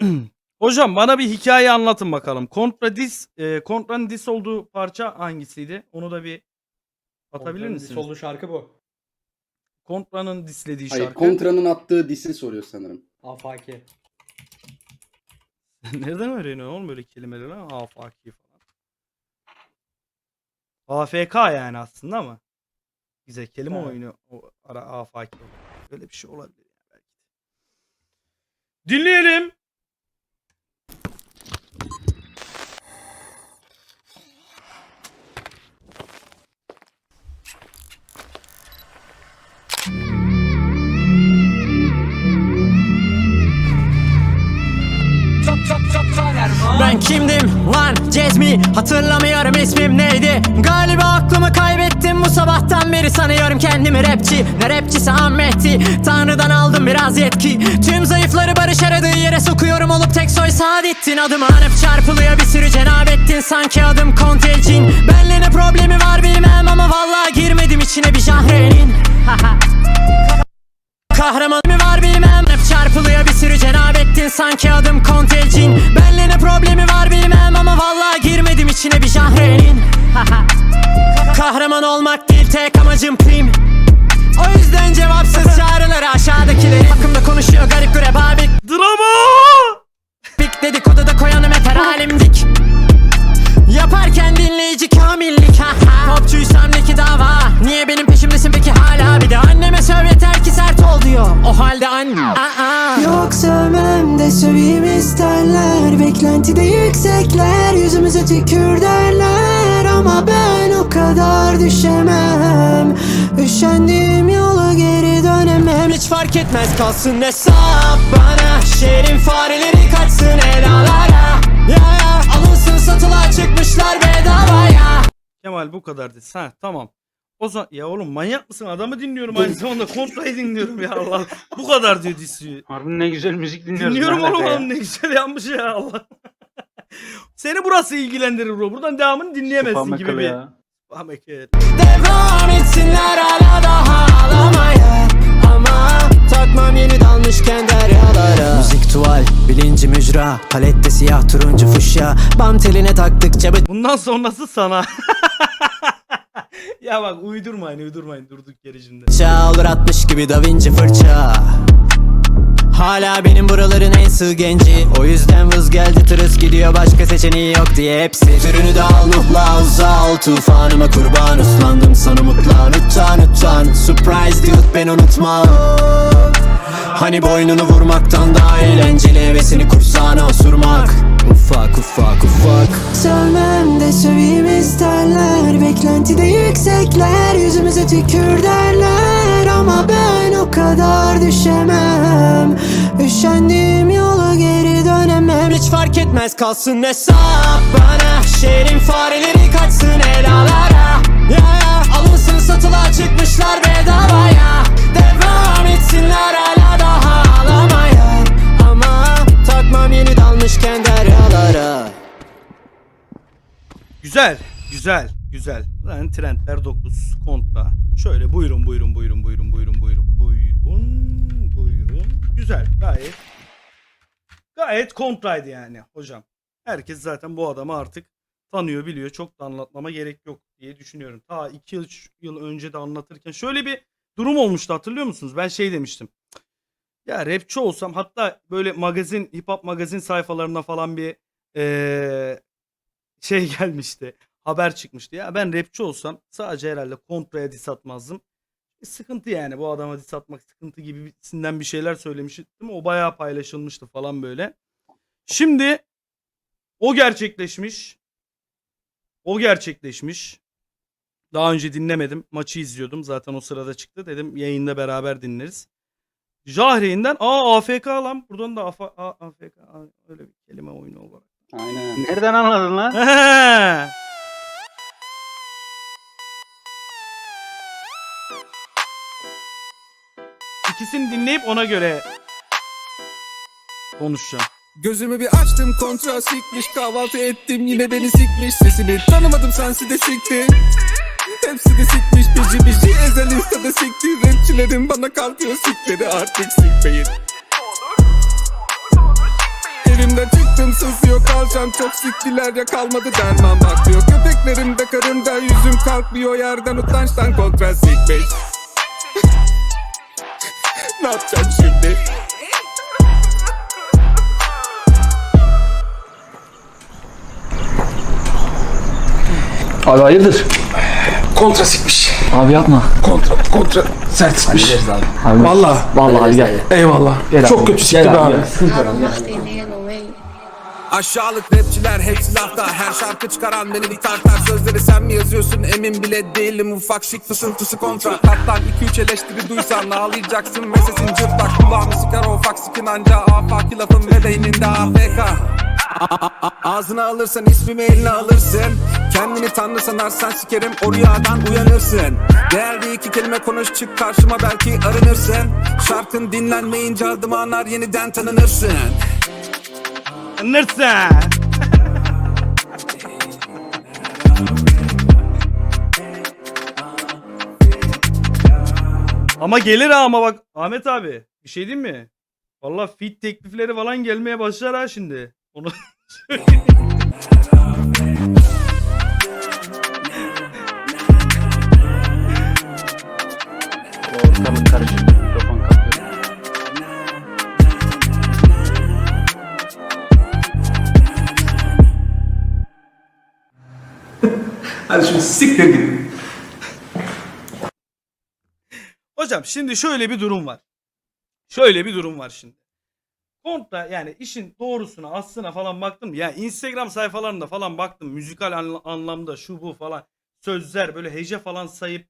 Hocam bana bir hikaye anlatın bakalım. Kontra dis, e, Kontra'nın dis olduğu parça hangisiydi? Onu da bir atabilir Kontra'nın misiniz? Solu şarkı bu. Kontra'nın dislediği Hayır, şarkı. Kontra'nın attığı disi soruyor sanırım. Afaki. Nereden öğreniyorsun oğlum böyle kelimeleri? ha? Afaki falan. AFK yani aslında ama. Güzel kelime Evet. oyunu o ara afaki. Böyle bir şey olabilir yani belki. de. Dinleyelim. Cezmi hatırlamıyorum ismim neydi? Galiba aklımı kaybettim bu sabahtan beri. Sanıyorum kendimi rapçi Ne rapçisi Ahmet'i. Tanrıdan aldım biraz yetki. Tüm zayıfları barış aradığı yere sokuyorum olup tek soy Saadettin. Adımı anıp çarpılıyor bir sürü cenabettin Sanki adım Contagion Benle ne problemi var bilmem ama vallahi girmedim içine bir jahrenin Kahraman var bilmem Hep çarpılıyor bir sürü cenabettin Sanki adım Contagion. Benle ne problemi var bilmem Ama vallahi girmedim içine bir jahrenin Kahraman olmak değil tek amacım prim O yüzden cevapsız çağrıları aşağıdakileri. Hakkımda konuşuyor garip grep abi Drama! Pik dedikodu da koyanım eter halimdik Beklentide yüksekler Yüzümüze tükür derler Ama ben o kadar düşemem. Üşendiğim yolu geri dönemem. Hiç fark etmez kalsın hesap bana. Şehrin fareleri kaçsın helalara. Ya ya. Alınsın satılığa çıkmışlar bedavaya. Kemal bu kadar dedi. Ha tamam. O zaman ya oğlum manyak mısın? Adamı dinliyorum aynı zamanda kontrayı dinliyorum ya Allah. Bu kadar diyor disi. Harbi ne güzel müzik dinliyoruz. Dinliyorum oğlum ya? oğlum ne güzel yapmış ya Allah. Seni burası ilgilendirir bro. Buradan devamını dinleyemezsin Süper gibi bir. ya. Devam etsinler hala daha ağlamaya Ama takmam yeni dalmışken deryalara Müzik tuval, bilinci mücra Palette siyah turuncu fuşya Bam teline taktıkça Bundan sonrası sana. ya bak uydurmayın uydurmayın. Durduk yere şimdi. bıçağı olur atmış gibi Da Vinci fırça. Hala benim buraların en sığ genci. O yüzden vız geldi tırıs gidiyor. Başka seçeneği yok diye hepsi. Türünü de al nuhla uza ol tufanıma kurban Uslandım sana mutlan. Utan utan. Surprise dude ben unutmam Hani boynunu vurmaktan daha eğlenceli Hevesini kursağına osurmak. Ufak ufak ufak. Sevmem de söveyim isterler Beklentide yüksekler Yüzümüze tükür derler. Ama ben o kadar düşemem. Üşendiğim yolu geri dönemem. Hiç fark etmez kalsın hesap bana. Şehrin fareleri kaçsın helalara. Ya ya alınsın satılığa çıkmışlar bedavaya. Devam etsinler Güzel, güzel, güzel. Yani trendler 9 kontra. Şöyle buyurun buyurun buyurun buyurun buyurun buyurun buyurun buyurun. Güzel, gayet gayet kontraydı yani hocam. Herkes zaten bu adamı artık tanıyor, biliyor. Çok da anlatmama gerek yok diye düşünüyorum. Ta 2 yıl, yıl önce de anlatırken şöyle bir durum olmuştu hatırlıyor musunuz? Ben şey demiştim. Ya rapçi olsam hatta böyle magazin, hip hop magazin sayfalarına falan bir eee şey gelmişti. Haber çıkmıştı. Ya ben rapçi olsam sadece herhalde kontraya diss atmazdım. E, sıkıntı yani bu adama diss atmak sıkıntı gibisinden bir şeyler söylemiştim. O bayağı paylaşılmıştı falan böyle. Şimdi o gerçekleşmiş. O gerçekleşmiş. Daha önce dinlemedim. Maçı izliyordum. Zaten o sırada çıktı. Dedim yayında beraber dinleriz. Jahreyn'den aa AFK lan. Buradan da AFK öyle bir kelime oyunu olarak. Aynen. Nereden anladın lan? İkisini dinleyip ona göre konuşacağım. Gözümü bir açtım kontra sikmiş Kahvaltı ettim yine beni sikmiş Sesini tanımadım sensi de sikti Hepsi de sikmiş bici bici Ezel instada sikti Rapçilerin bana kalkıyor sikleri artık sikmeyin Diplerinde çıktım sızıyor kalacağım Çok siktiler ya kalmadı derman bak diyor Köpeklerimde karımda yüzüm kalkmıyor yerden utançtan kontra sikmiş Ne yapacağım şimdi? Abi hayırdır? Kontra sikmiş. Abi yapma. Kontra, kontra sert sikmiş. Abi. Valla. Vallahi abi gel. Eyvallah. Gel Çok abi. kötü sikti Gel be abi. Sıkıntı yok. Aşağılık rapçiler hepsi lafta Her şarkı çıkaran beni bir tartar. Sözleri sen mi yazıyorsun? Emin bile değilim. Ufak şık fısıltısı kontra. Kattan 2-3 eleştiri duysan ağlayacaksın. Ve sesin cırtlak. Kulağını sıkar o ufak sikin anca. Afaki lafın ve beyninde AFK Ağzına alırsan ismimi eline alırsın. Kendini tanrı sanarsan sikerim. O rüyadan uyanırsın. Değerli iki kelime konuş çık karşıma belki arınırsın. Şarkın dinlenmeyince adım anar yeniden tanınırsın Anırsın. ama gelir ha ama bak Ahmet abi bir şey diyeyim mi? Valla fit teklifleri falan gelmeye başlar ha şimdi. Onu. Hadi şimdi siktir git. Hocam şimdi şöyle bir durum var. Şöyle bir durum var şimdi. Kontra yani işin doğrusuna aslına falan baktım. Ya Instagram sayfalarında falan baktım. Müzikal anla- anlamda şu bu falan sözler böyle hece falan sayıp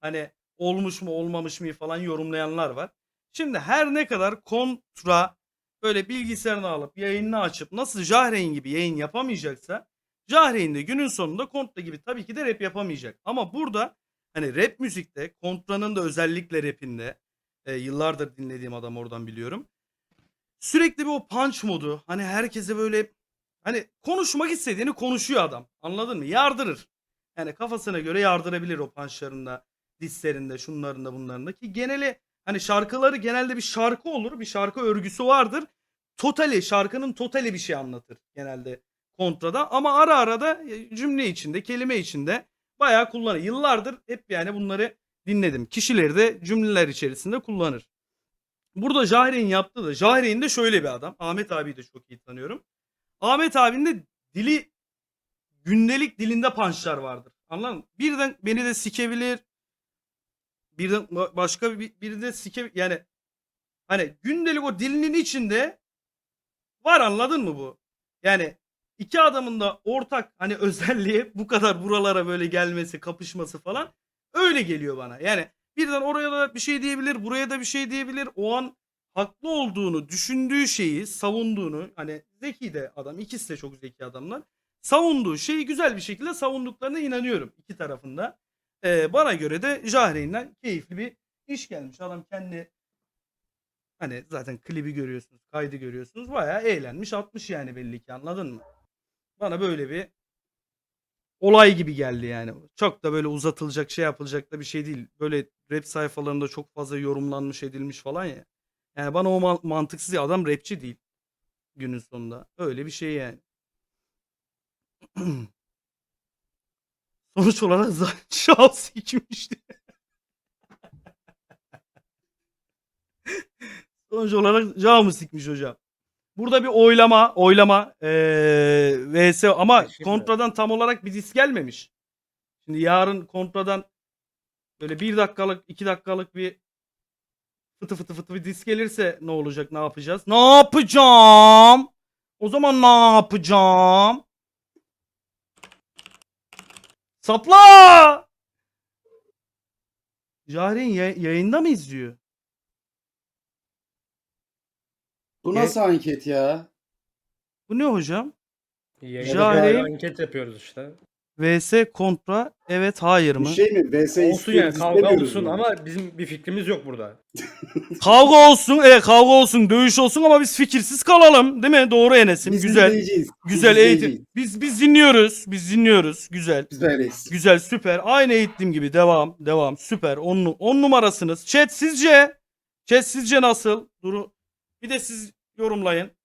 hani olmuş mu olmamış mı falan yorumlayanlar var. Şimdi her ne kadar kontra böyle bilgisayarını alıp yayınını açıp nasıl Jahreyn gibi yayın yapamayacaksa Jahreyn de günün sonunda kontra gibi tabii ki de rap yapamayacak. Ama burada hani rap müzikte Kontra'nın da özellikle rapinde e, yıllardır dinlediğim adam oradan biliyorum. Sürekli bir o punch modu hani herkese böyle hani konuşmak istediğini konuşuyor adam. Anladın mı? Yardırır. Yani kafasına göre yardırabilir o punchlarında, dislerinde, şunlarında, bunlarında ki geneli hani şarkıları genelde bir şarkı olur, bir şarkı örgüsü vardır. Totali, şarkının totali bir şey anlatır genelde kontrada ama ara ara da e, cümle içinde, kelime içinde bayağı kullanır. Yıllardır hep yani bunları dinledim. Kişileri de cümleler içerisinde kullanır. Burada Jahreyn yaptı da Jahreyn de şöyle bir adam. Ahmet abiyi de çok iyi tanıyorum. Ahmet abinin de dili gündelik dilinde punchlar vardır. Anladın mı? Birden beni de sikebilir. Birden ba- başka bir, biri de sike yani hani gündelik o dilinin içinde var anladın mı bu? Yani iki adamın da ortak hani özelliği bu kadar buralara böyle gelmesi, kapışması falan öyle geliyor bana. Yani birden oraya da bir şey diyebilir, buraya da bir şey diyebilir. O an haklı olduğunu, düşündüğü şeyi, savunduğunu hani zeki de adam, ikisi de çok zeki adamlar. Savunduğu şeyi güzel bir şekilde savunduklarına inanıyorum iki tarafında. Ee, bana göre de Jahreyn'den keyifli bir iş gelmiş. Adam kendi hani zaten klibi görüyorsunuz, kaydı görüyorsunuz. Bayağı eğlenmiş, atmış yani belli ki anladın mı? Bana böyle bir olay gibi geldi yani. Çok da böyle uzatılacak şey yapılacak da bir şey değil. Böyle rap sayfalarında çok fazla yorumlanmış edilmiş falan ya. Yani bana o man- mantıksız ya adam rapçi değil. Günün sonunda. Öyle bir şey yani. Sonuç olarak zaten sikmişti. Sonuç olarak Jahmı sikmiş hocam. Burada bir oylama, oylama eee vs ama Şimdi- kontradan tam olarak bir disk gelmemiş. Şimdi yarın kontradan böyle bir dakikalık, iki dakikalık bir fıtı fıtı fıtı bir disk gelirse ne olacak, ne yapacağız? Ne yapacağım? O zaman ne yapacağım? Sapla! Jahreyn yay- yayında mı izliyor? Bu nasıl anket ya? Bu ne hocam? Yayında Jahreyn- bir anket yapıyoruz işte. vs kontra evet hayır Bu mı? şey mi? VS Olsun yani kavga istemiyoruz olsun mu? ama bizim bir fikrimiz yok burada. Kavga olsun, evet kavga olsun, dövüş olsun ama biz fikirsiz kalalım. Değil mi? Doğru Enes'im. Biz güzel. Biz Güzel eğitim. Biz biz dinliyoruz. Biz dinliyoruz. Güzel. Biz böyleyiz. Güzel, süper. Aynı eğitim gibi. Devam, devam. Süper. 10 on numarasınız. Chat sizce? Chat sizce nasıl? Duru. Bir de siz yorumlayın.